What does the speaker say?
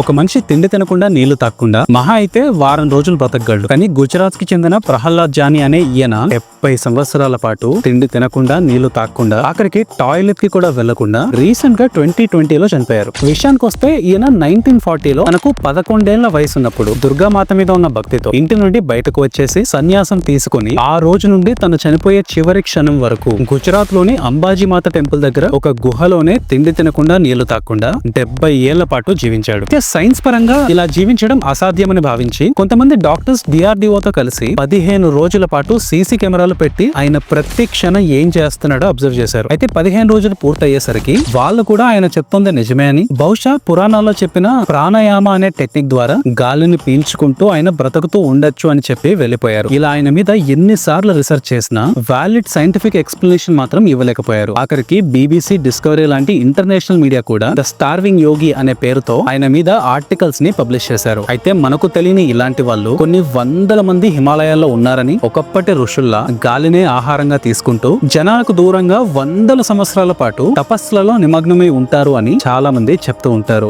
ఒక మనిషి తిండి తినకుండా నీళ్ళు తాక్కుండా మహా అయితే వారం రోజులు బ్రతకగలడు. కానీ గుజరాత్కి చెందిన ప్రహ్లాద్ జానీ అనే ఈయన డెబ్బై సంవత్సరాల పాటు తిండి తినకుండా నీళ్ళు తాక్కుండా ఆఖరికి టాయిలెట్కి కూడా వెళ్ళకుండా రీసెంట్గా ట్వంటీ ట్వంటీలో చనిపోయారు. విషయానికి వస్తే ఈయన నైన్టీన్ ఫార్టీలో తనకు పదకొండేళ్ళ వయసు ఉన్నప్పుడు దుర్గామాత మీద ఉన్న భక్తితో ఇంటి నుండి బయటకు వచ్చేసి సన్యాసం తీసుకుని ఆ రోజు నుండి తను చనిపోయే చివరి క్షణం వరకు గుజరాత్లోని అంబాజీమాత టెంపుల్ దగ్గర ఒక గుహలోనే తిండి తినకుండా నీళ్ళు తాగకుండా డెబ్బై ఏళ్ళ పాటు జీవించాడు. సైన్స్ పరంగా ఇలా జీవించడం అసాధ్యమని భావించి కొంతమంది డాక్టర్స్ డిఆర్డిఓతో కలిసి పదిహేను రోజుల పాటు సీసీ కెమెరాలు పెట్టి ఆయన ప్రతి క్షణం ఏం చేస్తున్నాడో అబ్జర్వ్ చేశారు. అయితే పదిహేను రోజులు పూర్తయ్యేసరికి వాళ్ళు కూడా ఆయన చెప్తుంది నిజమే అని. బహుశా పురాణాల్లో చెప్పిన ప్రాణాయామ అనే టెక్నిక్ ద్వారా గాలిని పీల్చుకుంటూ ఆయన బ్రతుకుతూ ఉండొచ్చు అని చెప్పి వెళ్ళిపోయారు. ఇలా ఆయన మీద ఎన్నిసార్లు రీసెర్చ్ చేసినా వ్యాలిడ్ సైంటిఫిక్ ఎక్స్ప్లెనేషన్ మాత్రం ఇవ్వలేకపోయారు. ఆఖరికి బీబీసీ డిస్కవరీ లాంటి ఇంటర్నేషనల్ మీడియా కూడా ద స్టార్వింగ్ యోగి అనే పేరుతో ఆయన మీద ఆర్టికల్స్ని పబ్లిష్ చేశారు. అయితే మనకు తెలియని ఇలాంటి వాళ్ళు కొన్ని వందల మంది హిమాలయాల్లో ఉన్నారని ఒకప్పటి ఋషుల్లా గాలినే ఆహారంగా తీసుకుంటూ జనాలకు దూరంగా వందల సంవత్సరాల పాటు తపస్సులలో నిమగ్నమై ఉంటారు అని చాలా మంది చెప్తూ ఉంటారు.